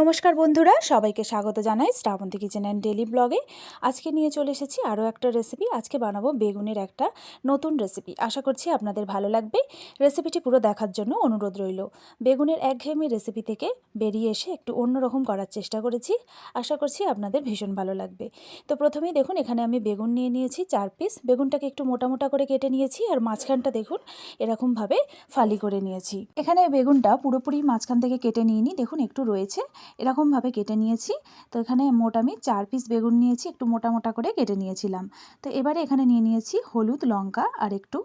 নমস্কার বন্ধুরা, সবাইকে স্বাগত জানাই শ্রাবন্তী কিচেন অ্যান্ড ডেলি ব্লগে আজকে নিয়ে চলে এসেছি আরও একটা রেসিপি আজকে বানাবো বেগুনের একটা নতুন রেসিপি আশা করছি আপনাদের ভালো লাগবে। রেসিপিটি পুরো দেখার জন্য অনুরোধ রইল। বেগুনের একঘেয়েমি রেসিপি থেকে বেরিয়ে এসে একটু অন্যরকম করার চেষ্টা করেছি। আশা করছি আপনাদের ভীষণ ভালো লাগবে। তো প্রথমেই দেখুন, এখানে আমি বেগুন নিয়ে নিয়েছি চার পিস বেগুনটাকে একটু মোটা মোটা করে কেটে নিয়েছি আর মাঝখানটা দেখুন, এরকমভাবে ফালি করে নিয়েছি। এখানে বেগুনটা পুরোপুরি মাঝখান থেকে কেটে নিইনি। দেখুন, একটু রয়েছে। এরকমভাবে কেটে নিয়েছি। তো এখানে মোট আমি চার পিস বেগুন নিয়েছি, একটু মোটা মোটা করে কেটে নিয়েছিলাম। তো এবারে এখানে নিয়ে নিয়েছি হলুদ লঙ্কা আর একটু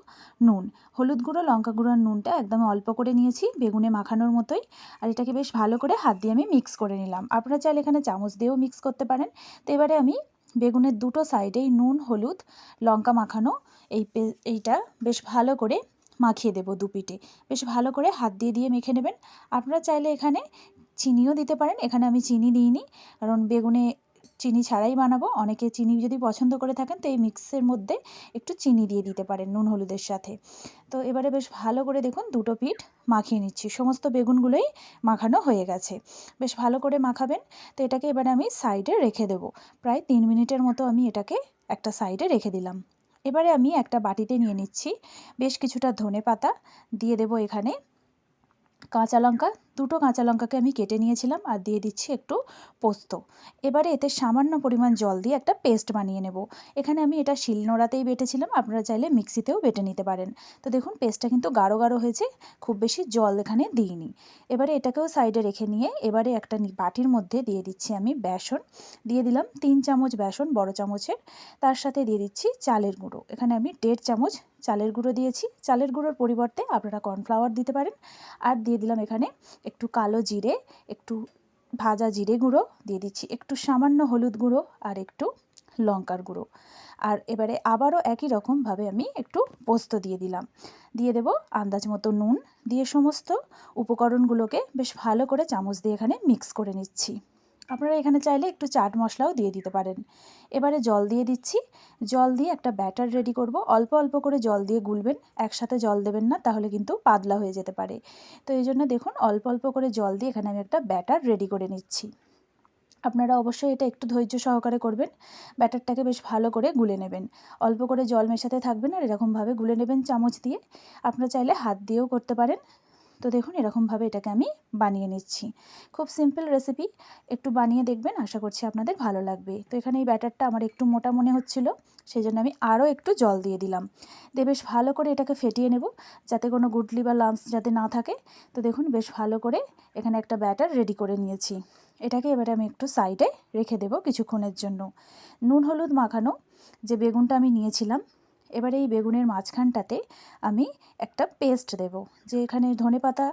নুন। হলুদ গুঁড়ো, লঙ্কা গুঁড়ো আর নুনটা একদম অল্প করে নিয়েছি বেগুনে মাখানোর মতোই। আর এটাকে বেশ ভালো করে হাত দিয়ে আমি মিক্স করে নিলাম। আপনারা চাইলে এখানে চামচ দিয়েও মিক্স করতে পারেন। তো এবারে আমি বেগুনের দুটো সাইডেই নুন, হলুদ, লঙ্কা মাখানো এই এইটা বেশ ভালো করে মাখিয়ে দেবো দুপিটে। বেশ ভালো করে হাত দিয়ে দিয়ে মেখে নেবেন। আপনারা চাইলে এখানে চিনিও দিতে পারেন। এখানে আমি চিনি দিইনি, কারণ বেগুনে চিনি ছাড়াই বানাবো। অনেকে চিনি যদি পছন্দ করে থাকেন, তো এই মিক্সের মধ্যে একটু চিনি দিয়ে দিতে পারেন নুন হলুদের সাথে। তো এবারে বেশ ভালো করে দেখুন, দুটো পিঠ মাখিয়ে নিচ্ছি। সমস্ত বেগুনগুলোই মাখানো হয়ে গেছে। বেশ ভালো করে মাখাবেন। তো এটাকে এবারে আমি সাইডে রেখে দেবো। প্রায় তিন মিনিটের মতো আমি এটাকে একটা সাইডে রেখে দিলাম। এবারে আমি একটা বাটিতে নিয়ে নিচ্ছি। বেশ কিছুটা ধনে পাতা দিয়ে দেবো এখানে। কাঁচা লঙ্কা দুটো কাঁচা লঙ্কাকে আমি কেটে নিয়েছিলাম আর দিয়ে দিচ্ছি একটু পোস্ত। এবারে এতে সামান্য পরিমাণ জল দিয়ে একটা পেস্ট বানিয়ে নেব। এখানে আমি এটা শিলনোড়াতেই বেটেছিলাম, আপনারা চাইলে মিক্সিতেও বেটে নিতে পারেন। তো দেখুন, পেস্টটা কিন্তু গাঢ় গাঢ় হয়েছে, খুব বেশি জল এখানে দিইনি। এবারে এটাকেও সাইডে রেখে নিয়ে এবারে একটা বাটির মধ্যে দিয়ে দিচ্ছি আমি বেসন। দিয়ে দিলাম তিন চামচ বেসন, বড় চামচের। তার সাথে দিয়ে দিচ্ছি চালের গুঁড়ো। এখানে আমি দেড় চামচ চালের গুঁড়ো দিয়েছি। চালের গুঁড়োর পরিবর্তে আপনারা কর্নফ্লাওয়ার দিতে পারেন। আর দিয়ে দিলাম এখানে একটু কালো জিরে, একটু ভাজা জিরে গুঁড়ো দিয়ে দিচ্ছি। একটু সামান্য হলুদ গুঁড়ো আর একটু লঙ্কার গুঁড়ো। আর এবারে আবারও একই রকমভাবে আমি একটু পোস্ত দিয়ে দিলাম। দিয়ে দেব আন্দাজ মতো নুন দিয়ে সমস্ত উপকরণগুলোকে বেশ ভালো করে চামচ দিয়ে এখানে মিক্স করে নিচ্ছি। আপনারা এখানে চাইলে একটু চাট মশলাও দিয়ে দিতে পারেন। এবারে জল দিয়ে দিচ্ছি। জল দিয়ে একটা ব্যাটার রেডি করব। অল্প অল্প করে জল দিয়ে গুলবেন। একসাথে জল দেবেন না, তাহলে কিন্তু পাতলা হয়ে যেতে পারে। তো এই জন্য দেখুন, অল্প অল্প করে জল দিয়ে এখানে আমি একটা ব্যাটার রেডি করে নিচ্ছি। আপনারা অবশ্যই এটা একটু ধৈর্য সহকারে করবেন। ব্যাটারটাকে বেশ ভালো করে গুলে নেবেন। অল্প করে জল মেশাতে থাকবেন আর এরকমভাবে গুলে নেবেন চামচ দিয়ে। আপনারা চাইলে হাত দিয়েও করতে পারেন। তো দেখুন এরকমভাবে এটাকে আমি বানিয়ে নিচ্ছি। খুব সিম্পল রেসিপি একটু বানিয়ে দেখবেন, আশা করছি আপনাদের ভালো লাগবে। তো এখানে এই ব্যাটারটা আমার একটু মোটা মনে হচ্ছিল সেই জন্য আমি আরও একটু জল দিয়ে দিলাম। দিয়ে বেশ ভালো করে এটাকে ফেটিয়ে নেব, যাতে কোনো গুডলি বা লাম্পস যাতে না থাকে। তো দেখুন বেশ ভালো করে এখানে একটা ব্যাটার রেডি করে নিয়েছি। এটাকে এবারে আমি একটু সাইডে রেখে দেব কিছুক্ষণের জন্য। নুন, হলুদ মাখানো যে বেগুনটা আমি নিয়েছিলাম এবারে এই বেগুনের মাঝখানটাতে আমি একটা পেস্ট দেব, যে এখানে ধনে পাতা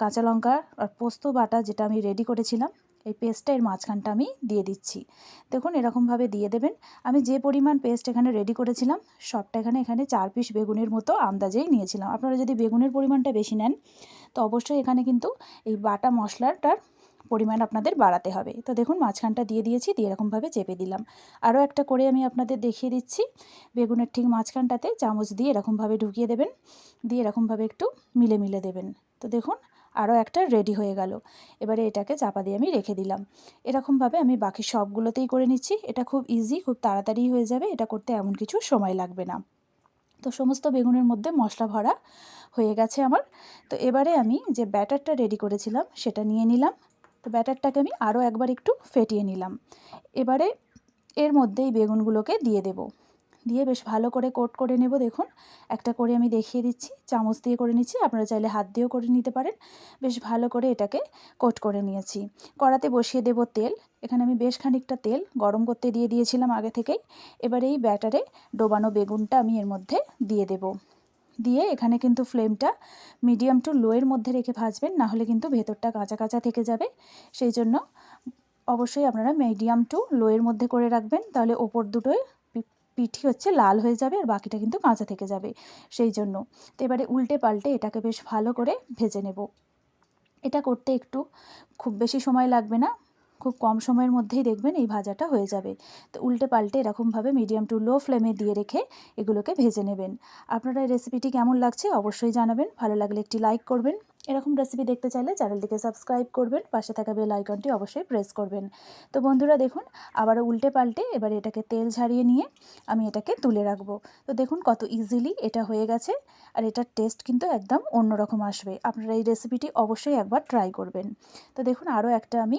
কাঁচা লঙ্কা আর পোস্ত বাটা যেটা আমি রেডি করেছিলাম, এই পেস্টটা এর মাঝখানটা আমি দিয়ে দিচ্ছি। দেখুন, এরকমভাবে দিয়ে দেবেন। আমি যে পরিমাণ পেস্ট এখানে রেডি করেছিলাম, সবটা এখানে এখানে চার পিস বেগুনের মতো আন্দাজেই নিয়েছিলাম। আপনারা যদি বেগুনের পরিমাণটা বেশি নেন, তো অবশ্যই এখানে কিন্তু এই বাটা মশলাটার পরিমাণ আপনাদের বাড়াতে হবে। তো দেখুন, মাঝখানটা দিয়ে দিয়েছি, দিয়ে এরকমভাবে চেপে দিলাম। আরও একটা করে আমি আপনাদের দেখিয়ে দিচ্ছি। বেগুনের ঠিক মাঝখানটাতে চামচ দিয়ে এরকমভাবে ঢুকিয়ে দেবেন। দিয়ে এরকমভাবে একটু মিলে মিলে দেবেন। তো দেখুন, আরও একটা রেডি হয়ে গেল। এবারে এটাকে চাপা দিয়ে আমি রেখে দিলাম। এরকমভাবে আমি বাকি সবগুলোতেই করে নিচ্ছি। এটা খুব ইজি খুব তাড়াতাড়ি হয়ে যাবে। এটা করতে এমন কিছু সময় লাগবে না। তো সমস্ত বেগুনের মধ্যে মশলা ভরা হয়ে গেছে আমার। তো এবারে আমি যে ব্যাটারটা রেডি করেছিলাম, সেটা নিয়ে নিলাম। তো ব্যাটারটাকে আমি আরও একবার একটু ফেটিয়ে নিলাম। এবারে এর মধ্যেই বেগুনগুলোকে দিয়ে দেব। দিয়ে বেশ ভালো করে কোট করে নেব, দেখুন। একটা করে আমি দেখিয়ে দিচ্ছি, চামচ দিয়ে করে নিচ্ছি, আপনারা চাইলে হাত দিয়েও করে নিতে পারেন। বেশ ভালো করে এটাকে কোট করে নিয়েছি। কড়াতে বসিয়ে দেব তেল। এখানে আমি বেশ খানিকটা তেল গরম করতে দিয়ে দিয়েছিলাম আগে থেকেই। এবার এই ব্যাটারে ডোবানো বেগুনটা আমি এর মধ্যে দিয়ে দেব। দিয়ে এখানে কিন্তু ফ্লেমটা মিডিয়াম টু লোয়ের মধ্যে রেখে ভাজবেন, না হলে কিন্তু ভেতরটা কাঁচা কাঁচা থেকে যাবে। সেই জন্য অবশ্যই আপনারা মিডিয়াম টু লোয়ের মধ্যে করে রাখবেন, তাহলে ওপর দুটোয় পিঠি হচ্ছে লাল হয়ে যাবে আর বাকিটা কিন্তু কাঁচা থেকে যাবে। সেই জন্য তো এবারে উল্টে পাল্টে এটাকে বেশ ভালো করে ভেজে নেব। এটা করতে একটু খুব বেশি সময় লাগবে না। খুব কম সময়ের মধ্যেই দেখবেন এই ভাজাটা হয়ে যাবে। তো উল্টে পাল্টে এরকমভাবে মিডিয়াম টু লো ফ্লেমে দিয়ে রেখে এগুলোকে ভেজে নেবেন। আপনারা এই রেসিপিটি কেমন লাগছে অবশ্যই জানাবেন। ভালো লাগলে একটি লাইক করবেন। এরকম রেসিপি দেখতে চাইলে চ্যানেলটিকে সাবস্ক্রাইব করবেন। পাশে থাকা বেল আইকনটি অবশ্যই প্রেস করবেন। তো বন্ধুরা দেখুন, আবারও উল্টে পাল্টে এবার এটাকে তেল ঝারিয়ে নিয়ে আমি এটাকে তুলে রাখব। তো দেখুন কত ইজিলি এটা হয়ে গেছে আর এটার টেস্ট কিন্তু একদম অন্যরকম আসবে। আপনারা এই রেসিপিটি অবশ্যই একবার ট্রাই করবেন। তো দেখুন আরও একটা আমি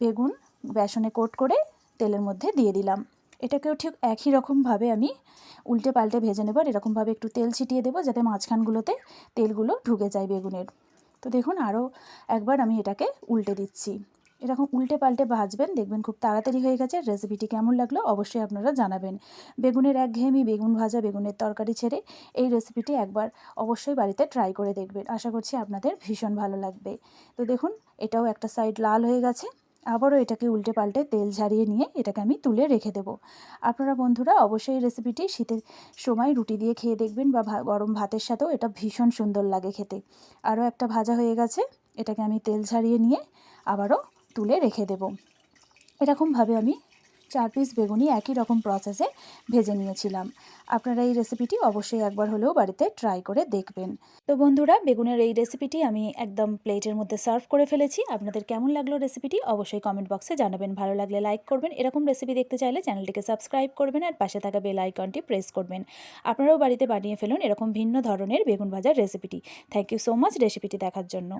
বেগুন বেসনে কোট করে তেলের মধ্যে দিয়ে দিলাম। এটাকেও ঠিক একই রকমভাবে আমি উল্টে পাল্টে ভেজে নেব এরকমভাবে একটু তেল ছিটিয়ে দেবো যাতে মাঝখানগুলোতে তেলগুলো ঢুকে যায় বেগুনের। তো দেখুন আরও একবার আমি এটাকে উল্টে দিচ্ছি। এরকম উল্টে পাল্টে ভাজবেন, দেখবেন খুব তাড়াতাড়ি হয়ে গেছে। রেসিপিটি কেমন লাগল অবশ্যই আপনারা জানাবেন। বেগুনের একঘেয়েমি বেগুন ভাজা, বেগুনের তরকারি ছেড়ে এই রেসিপিটি একবার অবশ্যই বাড়িতে ট্রাই করে দেখবেন। আশা করছি আপনাদের ভীষণ ভালো লাগবে। তো দেখুন, এটাও একটা সাইড লাল হয়ে গেছে। আবারও এটাকে উল্টে পাল্টে তেল ঝারিয়ে নিয়ে এটাকে আমি তুলে রেখে দেবো। আপনারা বন্ধুরা অবশ্যই রেসিপিটি শীতের সময় রুটি দিয়ে খেয়ে দেখবেন বা গরম ভাতের সাথেও এটা ভীষণ সুন্দর লাগে খেতে। আরও একটা ভাজা হয়ে গেছে। এটাকে আমি তেল ঝারিয়ে নিয়ে আবারও তুলে রেখে দেব। এরকমভাবে আমি চার পিস বেগুনি একই রকম প্রসেসে ভেজে নিয়েছিলাম। আপনারা এই রেসিপিটি অবশ্যই একবার হলেও বাড়িতে ট্রাই করে দেখবেন। তো বন্ধুরা, বেগুনের এই রেসিপিটি আমি একদম প্লেটের মধ্যে সার্ভ করে ফেলেছি। আপনাদের কেমন লাগল রেসিপিটি অবশ্যই কমেন্ট বক্সে জানাবেন। ভালো লাগলে লাইক করবেন। এরকম রেসিপি দেখতে চাইলে চ্যানেলটিকে সাবস্ক্রাইব করবেন আর পাশে থাকা বেল আইকনটি প্রেস করবেন। আপনারাও বাড়িতে বানিয়ে ফেলুন এরকম ভিন্ন ধরনের বেগুন ভাজার রেসিপিটি থ্যাংক ইউ সো মাচ রেসিপিটি দেখার জন্য।